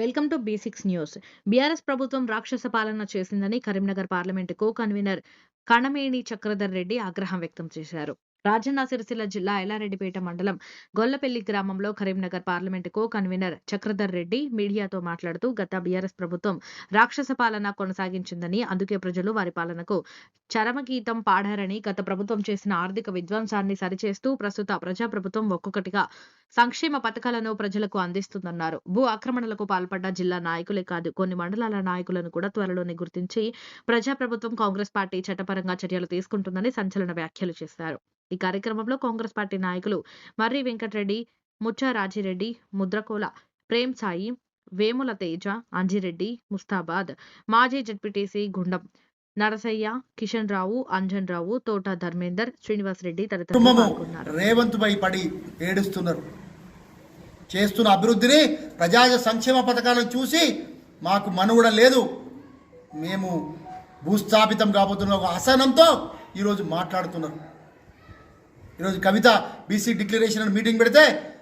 Welcome to B six news. BRS ప్రభుత్వం రాక్షస పాలన చేసిందని Karimnagar parliament co convener Kanameni Chakradhar Reddy ఆగ్రహం వ్యక్తం చేశారు. రాజన్న సిరిసిల్ల జిల్లా ఎల్లారెడ్డిపేట మండలం గొల్లపల్లి గ్రామంలో Karimnagar parliament co convener Chakradhar Reddy మీడియాతో మాట్లాడుతూ గత బీఆర్ఎస్ ప్రభుత్వం రాక్షస పాలన కొనసాగించిందని అందుకే ప్రజలు వారి పాలనకు చరమగీతం పాడారని గత ప్రభుత్వం చేసిన ఆర్థిక విధ్వంసాన్ని సరిచేస్తూ ప్రస్తుత ప్రజాప్రభుత్వం ఒక్కొక్కటిగా సంక్షేమ పథకాలను ప్రజలకు అందిస్తుందన్నారు. భూ ఆక్రమణలకు పాల్పడ్డ జిల్లా నాయకులే కాదు కొన్ని మండలాల నాయకులను కూడా త్వరలోనే గుర్తించి ప్రజాప్రభుత్వం కాంగ్రెస్ పార్టీ చట్టపరంగా చర్యలు తీసుకుంటుందని సంచలన వ్యాఖ్యలు చేశారు. ఈ కార్యక్రమంలో కాంగ్రెస్ పార్టీ నాయకులు మర్రి వెంకటరెడ్డి ముచ్చా రాజిరెడ్డి ముద్రకోల ప్రేమ్ సాయి వేముల తేజ అంజిరెడ్డి ముస్తాబాద్ మాజీ జడ్పీటీసీ గుండం నరసయ్య కిషన్ రావు అంజన్ రావు తోట ధర్మేందర్ శ్రీనివాస్ రెడ్డి తదితరులు రేవంత్ పై పడి ఏడుస్తున్నారు. చేస్తున్న అభివృద్ధిని ప్రజా సంక్షేమ పథకాలను చూసి మాకు మనుగడ లేదు. మేము భూస్థాపితం కాబోతున్న ఒక అసహనంతో ఈరోజు మాట్లాడుతున్నారు. ఈరోజు కవిత బీసీ డిక్లరేషన్ అని మీటింగ్ పెడితే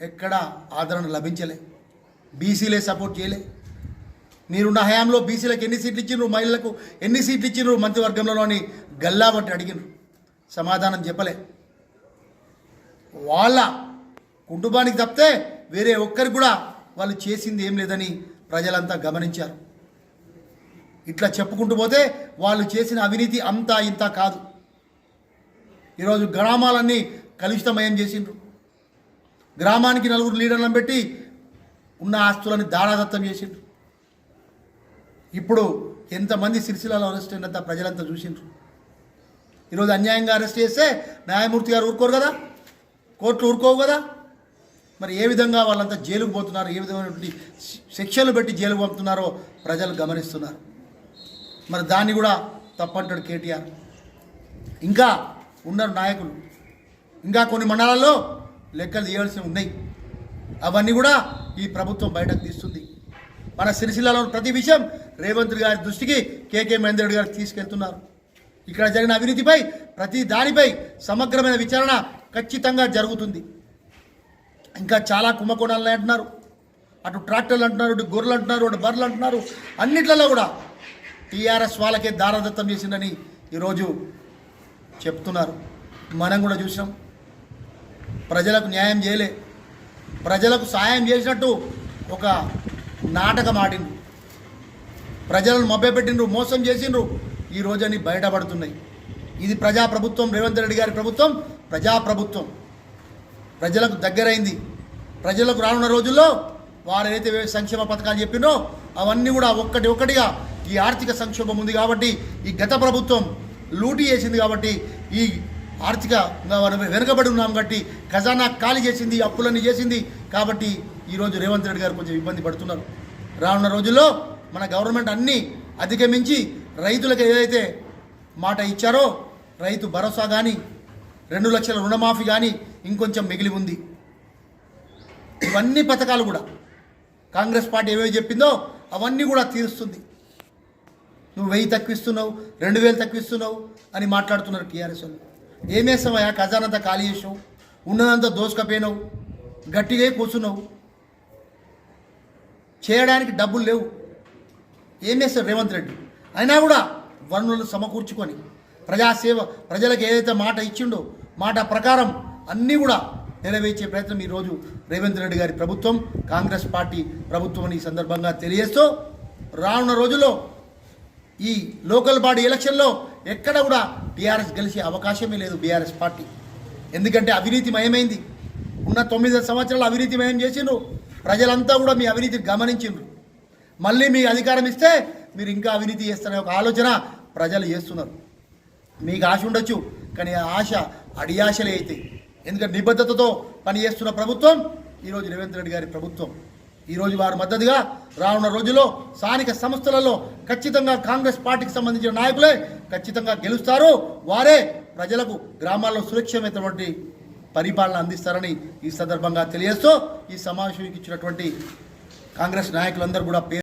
ఎక్కడ ఆదరణ లభించలే. బీసీలే సపోర్ట్ చేయలే. మీరున్న హయాంలో బీసీలకు ఎన్ని సీట్లు ఇచ్చిండ్రు? మహిళలకు ఎన్ని సీట్లు ఇచ్చిండ్రు? మంత్రివర్గంలో అని గల్లా బట్టి అడిగినారు సమాధానం చెప్పలే. వాళ్ళ కుటుంబానికి తప్పితే వేరే ఒక్కరికి కూడా వాళ్ళు చేసింది ఏం లేదని ప్రజలంతా గమనించారు. ఇట్లా చెప్పుకుంటూ పోతే వాళ్ళు చేసిన అవినీతి అంతా ఇంత కాదు. ఈరోజు గ్రామాలన్నీ కలుషితమయం చేసిండ్రు. గ్రామానికి నలుగురు లీడర్లను పెట్టి ఉన్న ఆస్తులని దారాదత్తం చేసిండ్రు. ఇప్పుడు ఎంతమంది సిరిసిల్లలో అరెస్ట్ అయినంత ప్రజలంతా చూసిండ్రు. ఈరోజు అన్యాయంగా అరెస్ట్ చేస్తే న్యాయమూర్తి గారు ఊరుకోరు కదా? కోర్టులు ఊరుకోవు కదా? మరి ఏ విధంగా వాళ్ళంతా జైలుకు పోతున్నారు? ఏ విధమైనటువంటి శిక్షలు పెట్టి జైలుకు పంపుతున్నారో ప్రజలు గమనిస్తున్నారు. మరి దాన్ని కూడా తప్పంటాడు కేటీఆర్. ఇంకా ఉన్నారు నాయకులు. ఇంకా కొన్ని మండలాల్లో లెక్కలు తీయవలసి ఉన్నాయి. అవన్నీ కూడా ఈ ప్రభుత్వం బయటకు తీస్తుంది. మన సిరిసిల్లలో ప్రతి విషయం రేవంత్ గారి దృష్టికి కేకే మహేందర్ గారు తీసుకెళ్తున్నారు. ఇక్కడ జరిగిన అవినీతిపై ప్రతి దానిపై సమగ్రమైన విచారణ ఖచ్చితంగా జరుగుతుంది. ఇంకా చాలా కుంభకోణాలు అంటున్నారు. అటు ట్రాక్టర్లు అంటున్నారు అటు గొర్రెలు అంటున్నారు అటు బర్రెలు అంటున్నారు. అన్నిట్లలో కూడా టీఆర్ఎస్ వాళ్ళకే దారదత్తం చేసిందని ఈరోజు చెప్తున్నారు. మనం కూడా చూసాం ప్రజలకు న్యాయం చేయలే. ప్రజలకు సాయం చేసినట్టు ఒక నాటకం ఆడిండ్రు. ప్రజలను మభ్యపెట్టిండ్రు మోసం చేసిండ్రు. ఈ రోజని బయటపడుతున్నాయి. ఇది ప్రజాప్రభుత్వం రేవంత్ రెడ్డి గారి ప్రభుత్వం ప్రజాప్రభుత్వం. ప్రజలకు దగ్గరైంది. ప్రజలకు రానున్న రోజుల్లో వారు ఏదైతే సంక్షేమ పథకాలు చెప్పినో అవన్నీ కూడా ఒక్కటి ఒక్కటిగా ఈ ఆర్థిక సంక్షోభం ఉంది కాబట్టి ఈ గత ప్రభుత్వం లూటీ చేసింది కాబట్టి ఈ ఆర్థిక మనం వెనుకబడి ఉన్నాం కాబట్టి ఖజానా ఖాళీ చేసింది అప్పులన్నీ చేసింది కాబట్టి ఈరోజు రేవంత్ రెడ్డి గారు కొంచెం ఇబ్బంది పడుతున్నారు. రానున్న రోజుల్లో మన గవర్నమెంట్ అన్నీ అధిగమించి రైతులకు ఏదైతే మాట ఇచ్చారో రైతు భరోసా కానీ రెండు లక్షల రుణమాఫీ కానీ ఇంకొంచెం మిగిలి ఉంది. ఇవన్నీ పథకాలు కూడా కాంగ్రెస్ పార్టీ ఏవేవి చెప్పిందో అవన్నీ కూడా తీరుస్తుంది. నువ్వు వెయ్యి తక్కువిస్తున్నావు రెండు వేలు తక్కువిస్తున్నావు అని మాట్లాడుతున్నారు టీఆర్ఎస్ వాళ్ళు. ఏమేస్తావయ్యా ఖజానంతా ఖాళీ చేసావు ఉన్నదంతా దోసుకపోయినావు గట్టిగా కూర్చున్నావు. చేయడానికి డబ్బులు లేవు. ఏం రేవంత్ రెడ్డి? అయినా కూడా వనరులను సమకూర్చుకొని ప్రజాసేవ ప్రజలకు ఏదైతే మాట ఇచ్చిండో మాట ప్రకారం అన్నీ కూడా నెరవేర్చే ప్రయత్నం ఈరోజు రేవంత్ రెడ్డి గారి ప్రభుత్వం కాంగ్రెస్ పార్టీ ప్రభుత్వం అని ఈ సందర్భంగా తెలియజేస్తూ రానున్న రోజుల్లో ఈ లోకల్ బాడీ ఎలక్షన్లో ఎక్కడ కూడా టీఆర్ఎస్ గెలిచే అవకాశమే లేదు బీఆర్ఎస్ పార్టీ. ఎందుకంటే అవినీతి మయమైంది. ఉన్న తొమ్మిది సంవత్సరాలు అవినీతి మయం చేసిండ్రు. ప్రజలంతా కూడా మీ అవినీతిని గమనించిండ్రు. మళ్ళీ మీ అధికారం ఇస్తే మీరు ఇంకా అవినీతి చేస్తారనే ఒక ఆలోచన ప్రజలు చేస్తున్నారు. మీకు ఆశ ఉండొచ్చు కానీ ఆ ఆశ అడియాశలే అయితే. ఎందుకంటే నిబద్ధతతో పనిచేస్తున్న ప్రభుత్వం ఈరోజు రేవంత్ రెడ్డి గారి ప్రభుత్వం. ఈరోజు వారి మద్దతుగా రానున్న రోజుల్లో స్థానిక సంస్థలలో ఖచ్చితంగా కాంగ్రెస్ పార్టీకి సంబంధించిన నాయకులే ఖచ్చితంగా గెలుస్తారు. వారే ప్రజలకు గ్రామాల్లో సురక్షితమైనటువంటి పరిపాలన అందిస్తారని ఈ సందర్భంగా తెలియజేస్తూ ఈ సమావేశం ఇచ్చినటువంటి కాంగ్రెస్ నాయకులందరూ కూడా పేరు